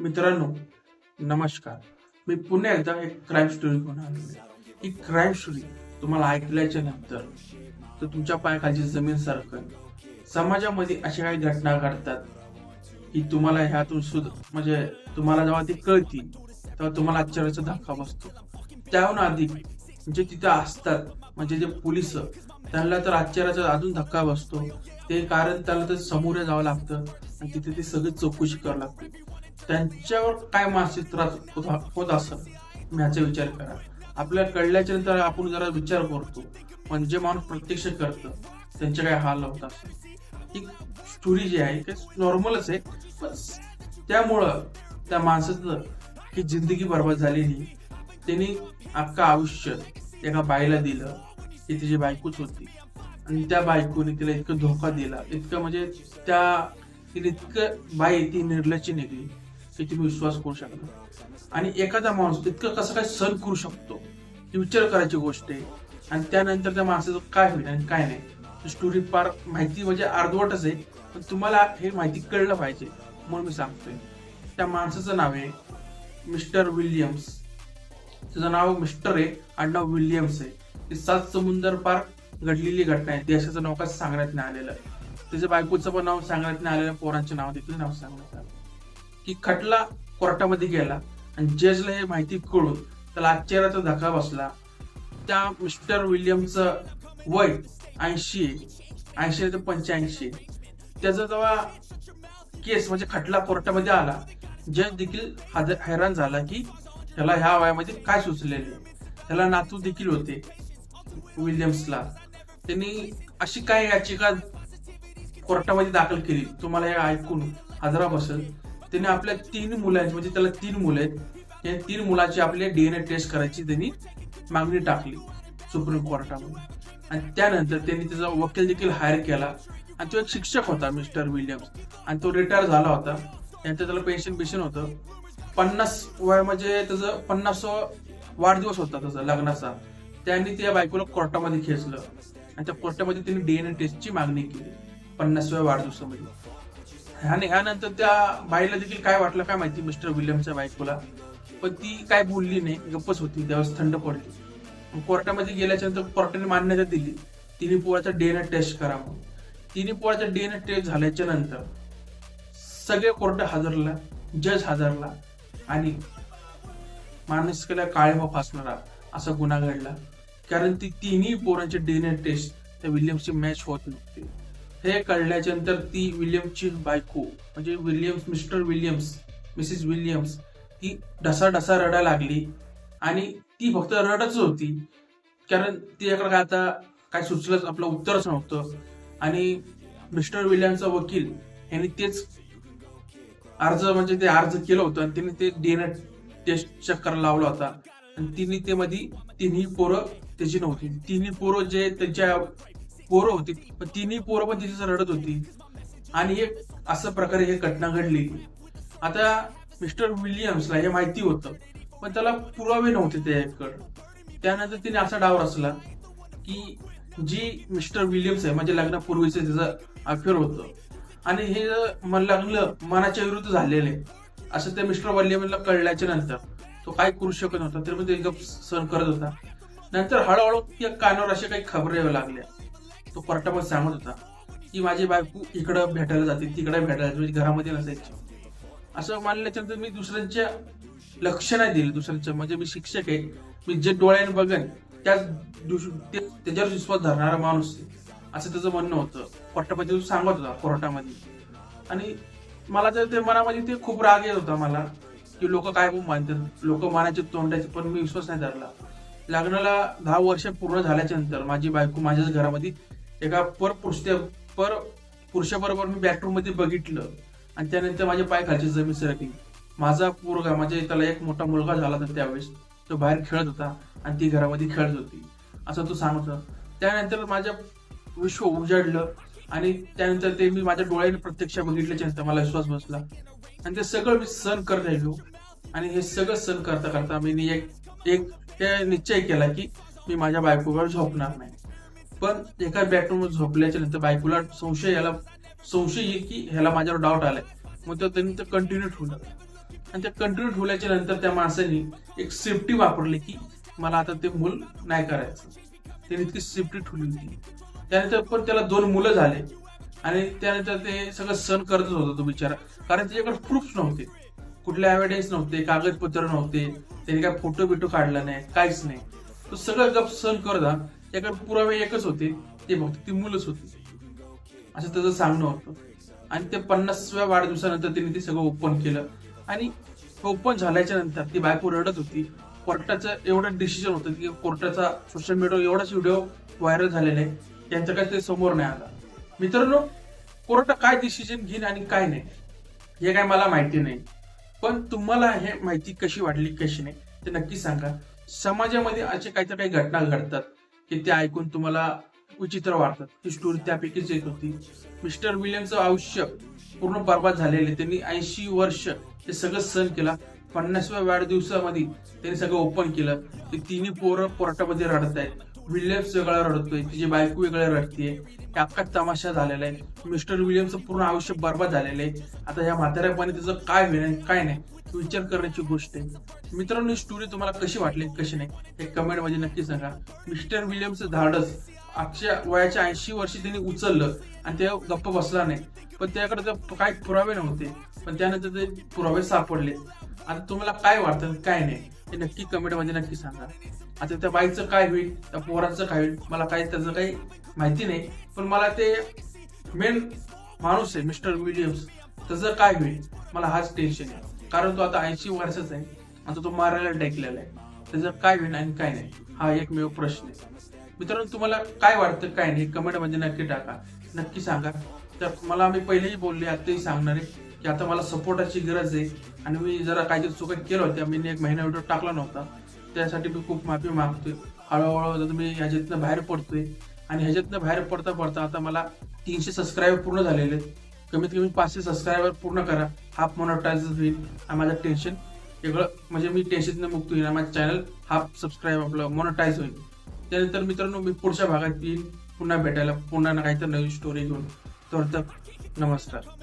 मित्रांनो नमस्कार. मी पुन्हा एकदा एक क्राईम स्टोरी घेऊन आलेलो ही क्राईम स्टोरी तुम्हाला ऐकल्याच्या नंतर तर तुमच्या पायाखालची जमीन सारखं समाजामध्ये अशा काही घटना घडतात की तुम्हाला ह्यातून सुद्धा म्हणजे तुम्हाला जेव्हा ती कळतील तेव्हा तुम्हाला आश्चर्याचा धक्का बसतो. त्याहून अधिक जे तिथे असतात म्हणजे जे पोलीस त्यांना तर आश्चर्याचा अजून धक्का बसतो. ते कारण त्याला तर समोर जावं लागतं आणि तिथे ती सगळी चौकशी करावं लागते. त्यांच्यावर काय मानसिक त्रास होत- असेल? ह्याचा विचार करा. आपल्याला कळल्याच्या नंतर आपण जरा विचार करतो. पण जे माणूस प्रत्यक्ष करतं. त्यांचे काय हाल होत ही स्टोरी जी आहे ते नॉर्मलच आहे. पण त्यामुळं त्या माणसाचं की जिंदगी बर्बाद झालेली त्यांनी अख्खं आयुष्य एका बाईला दिलं ती तिची बायकोच होती. आणि त्या बायकोने तिला इतकं धोका दिला. इतकं म्हणजे त्या तिने इतकं बाई ती निर्लज्ज निघली. त्याची तुम्ही विश्वास करू शकता आणि एखादा माणूस इतकं कसं काय सहन करू शकतो ती विचार करायची गोष्ट आहे. आणि त्यानंतर त्या माणसाचं काय होईल आणि काय नाही स्टोरी फार माहिती म्हणजे अर्धवटच आहे. पण तुम्हाला हे माहिती कळलं पाहिजे म्हणून मी सांगतोय. त्या माणसाचं नाव आहे मिस्टर विल्यम्स. त्याचं नाव मिस्टर आहे आडनाव विल्यम्स आहे. ती सात समुंदर पार घडलेली घटना आहे. देशाचं नाव कसं सांगण्यात नाही आलेलं. त्याच्या बायकोचं पण नाव सांगण्यात नाही आलेलं. पोरांचे नाव देखील नाव सांगण्यात आलं. की खटला कोर्टामध्ये गेला आणि जजला हे माहिती कळून त्याला आश्चर्याचा धक्का बसला. त्या मिस्टर विल्यमचं वय ऐंशी ऐंशी ते पंच्याऐंशी. त्याचा जेव्हा केस म्हणजे खटला कोर्टामध्ये आला जज देखील हैराण झाला की ह्याला ह्या वयामध्ये काय सुचलेले त्याला नातू देखील होते विल्यम्सला. त्यांनी अशी काय याचिका कोर्टामध्ये दाखल केली? तुम्हाला हे ऐकून हादरा बसेल. त्याने आपल्या तीन मुलांची म्हणजे त्याला तीन मुलं आहेत. या तीन मुलाची आपल्या डीएनए टेस्ट करायची त्यांनी मागणी टाकली सुप्रीम कोर्टामध्ये. आणि त्यानंतर त्यांनी त्याचा वकील देखील हायर केला. आणि तो एक शिक्षक होता मिस्टर विल्यम्स. आणि तो रिटायर झाला होता. यांचं त्याला पेन्शन बिशन होतं. पन्नास वय म्हणजे त्याचं पन्नास वाढदिवस होता त्याचा लग्नाचा. त्यांनी त्या बायकोला कोर्टामध्ये खेचलं. आणि त्या कोर्टामध्ये त्यांनी डीएनए टेस्टची मागणी केली. पन्नासव्या वाढदिवसामध्ये. आणि ह्यानंतर त्या बाईला देखील काय वाटलं काय माहिती मिस्टर विल्यमच्या बायकोला? पण ती काय बोलली नाही गप्पच होती त्यावेळेस थंड पडली कोर्टामध्ये गेल्याच्यानंतर कोर्टाने मान्यता दिली तिन्ही पोळाचा डीएनए टेस्ट करा म्हणून. तिन्ही पोळाचा डीएनए टेस्ट झाल्याच्यानंतर सगळे कोर्ट हजरला जज हजरला आणि माणुसकीला काळेमा फासणारा असा गुन्हा घडला. कारण ती तिन्ही पोरांचे डीएनए टेस्ट त्या विल्यम्सची मॅच होत नव्हती. हे कळल्याच्या नंतर ती विल्यमची बायको म्हणजे Williams Mr Williams Mrs Williams ती ढसा ढसा रडा लागली. आणि ती फक्त रडच होती. कारण तिच्याकडे काय आता काय सुचलंच आपलं उत्तरच नव्हतं. आणि मिस्टर विल्यमचा वकील यांनी तेच अर्ज म्हणजे ते अर्ज केलं होतं आणि तिने ते डीएनए टेस्ट चक्कर लावला होता. आणि तिने ते मध्ये तिन्ही पोरं त्याची नव्हती. तिन्ही पोरं जे त्यांच्या पोरं होती. पण तिन्ही पोरं पण तिथे रडत होती. आणि एक असं प्रकारे हे घटना घडली. आता मिस्टर विलियम्सला हे माहिती होतं. पण त्याला पुरावे नव्हते त्याकडे त्यानंतर तिने असा डाव रचला की जी मिस्टर विलियम्स आहे म्हणजे लग्नापूर्वीचं त्याचं अफेअर होतं. आणि हे मन लागलं मनाच्या विरुद्ध झालेलं आहे. असं त्या मिस्टर विलियमला कळल्याच्या नंतर. तो काय करू शकत नव्हता तरी पण ते गप सहन करत होता. नंतर हळूहळू त्या कानावर अशा काही खबरी याव्या लागल्या. तो कोर्टामध्ये सांगत होता की माझी बायको इकडं भेटायला जाते तिकडे भेटायला जाते म्हणजे घरामध्ये नसायची. असं मानल्याच्यानंतर मी दुसऱ्यांच्या लक्ष नाही दिलं दुसऱ्यांच्या. म्हणजे मी शिक्षक आहे मी जे डोळ्याने बघेन त्याच दिवशी ते- त्याच्यावर विश्वास धरणारा माणूस आहे. असं त्याचं म्हणणं होतं. कोर्टामध्ये तू सांगत होता कोर्टामध्ये आणि मला तर ते मनामध्ये ते खूप राग येत होता मला की लोक काय पण मानतात लोक मानाचे तोंडायचे पण मी विश्वास नाही धरला. लग्नाला दहा वर्ष पूर्ण झाल्याच्यानंतर माझी बायको माझ्याच घरामध्ये एका पर पुरुष पर पुरुषाबरोबर मी बॅटरूममध्ये बघितलं. आणि त्यानंतर माझे पाय खालची जमीन सरकली. माझा पोरगा म्हणजे त्याला एक मोठा मुलगा झाला होता त्यावेळेस. तो बाहेर खेळत होता आणि ती घरामध्ये खेळत होती. असं तो सांगत होता. त्यानंतर माझ्या विश्व उजाडलं. आणि त्यानंतर ते मी माझ्या डोळ्याने प्रत्यक्ष बघितल्याच्या नंतर मला विश्वास बसला. आणि ते सगळं मी सहन करत राहिलो. आणि हे सगळं सहन करता करता मी एक एक निश्चय केला की मी माझ्या बायकोवर झोपणार नाही. पण एका बेडरूम झोपल्याच्या नंतर बायकोला संशय याला संशय येईल की ह्याला माझ्यावर डाऊट आलाय. मग तो त्यांनी ते कंटिन्यू ठेवलं. आणि ते कंटिन्यू ठेवल्याच्या नंतर त्या माणसाने एक सेफ्टी वापरली की मला आता ते मूल नाही करायचं. त्याने इतकी सेफ्टी ठेवली होती. त्यानंतर पण त्याला दोन मुलं झाले. आणि त्यानंतर ते सगळं सण करतच होता तो बिचारा. कारण त्याच्याकडे प्रूफ नव्हते. कुठले एव्हिडन्स नव्हते कागदपत्र नव्हते. त्याने काय फोटो बिटो काढला नाही काहीच नाही. तो सगळं गप सण करता त्याकडे पुरावे एकच होते. ते फक्त ती मुलंच होती. असं त्याचं सांगणं होतं. आणि ते पन्नासव्या वाढदिवसानंतर तिने ते सगळं ओपन केलं. आणि ओपन झाल्याच्यानंतर ती बायको रडत होती. कोर्टाचं एवढं डिसिजन होतं की कोर्टाचा सोशल मीडियावर एवढाच व्हिडिओ व्हायरल झालेला आहे. त्यांचं काय ते समोर नाही आला. मित्रांनो कोर्ट काय डिसिजन घेईन आणि काय नाही हे काय मला माहिती नाही. पण तुम्हाला हे माहिती कशी वाटली कशी नाही ते नक्की सांगा. समाजामध्ये असे काहीतरी काही घटना घडतात. की ते ऐकून तुम्हाला विचित्र वाटतात. ती स्टोरी त्यापैकीच एक होती. मिस्टर विलियमचं आयुष्य पूर्ण बर्बाद झालेले त्यांनी ऐंशी वर्ष ते सगळं सहन केला. पन्नासव्या वाढदिवसामध्ये त्यांनी सगळं ओपन केलं. ते तिन्ही पोरं पोर्टामध्ये रडत आहेत. विलियम्स वेगळा रडतोय तिची बायको वेगळ्या रडतीये. हे तमाशा झालेला आहे. मिस्टर विलियमचं पूर्ण आयुष्य बर्बाद झालेलं आहे. आता ह्या म्हाताऱ्यापणे त्याचं काय होईल काय नाही विचार करण्याची गोष्ट आहे. मित्रांनो ही स्टोरी तुम्हाला कशी वाटली कशी नाही हे कमेंटमध्ये नक्की सांगा. मिस्टर विलियमचं धाडस आजच्या वयाच्या ऐंशी वर्षी त्यांनी उचललं आणि ते गप्प बसला नाही. पण त्याकडे तर काही पुरावे नव्हते. पण त्यानंतर ते पुरावे सापडले. आता तुम्हाला काय वाटतं काय नाही? ते नक्की कमेंटमध्ये नक्की सांगा. आता त्या बाईचं काय होईल त्या पोराचं काय होईल मला काही त्याचं काही माहिती नाही पण मला ते मेन माणूस आहे मिस्टर विलियम्स. त्याचं काय होईल मला हाच टेन्शन आहे. कारण तो आता ऐंशी वर्षाचा आहे आता तो मारायला टेकलेला आहे. त्याचं काय होईल आणि काय नाही हा एकमेव प्रश्न आहे. मित्रांनो तुम्हाला काय वाटतं काय नाही कमेंटमध्ये नक्की टाका. नक्की सांगा. तर मला मी पहिलेही बोलले आताही सांगणार आहे. की आता मला सपोर्टाची गरज आहे. आणि मी जरा काहीतरी चुका केल्या होत्या. मी एक महिना व्हिडिओ टाकला नव्हता. त्यासाठी मी खूप माफी मागतोय. हळूहळू जर मी ह्याच्यातनं बाहेर पडतोय. आणि ह्याच्यातनं बाहेर पडता पडता आता मला तीनशे सबस्क्रायबर पूर्ण झालेले आहेत. कमीत कमी पाचशे सबस्क्रायबर पूर्ण करा. हाफ मोनोटाईज होईल. आणि माझं टेन्शन वेगळं म्हणजे मी टेन्शन मुक्त होईल आणि माझं चॅनल हाफ सबस्क्राईब आपलं मोनोटाईज होईल. त्यानंतर मित्रांनो मी पुढच्या भागात येईल पुन्हा भेटायला पुन्हा काहीतरी नवीन स्टोरी घेऊन. तर नमस्कार.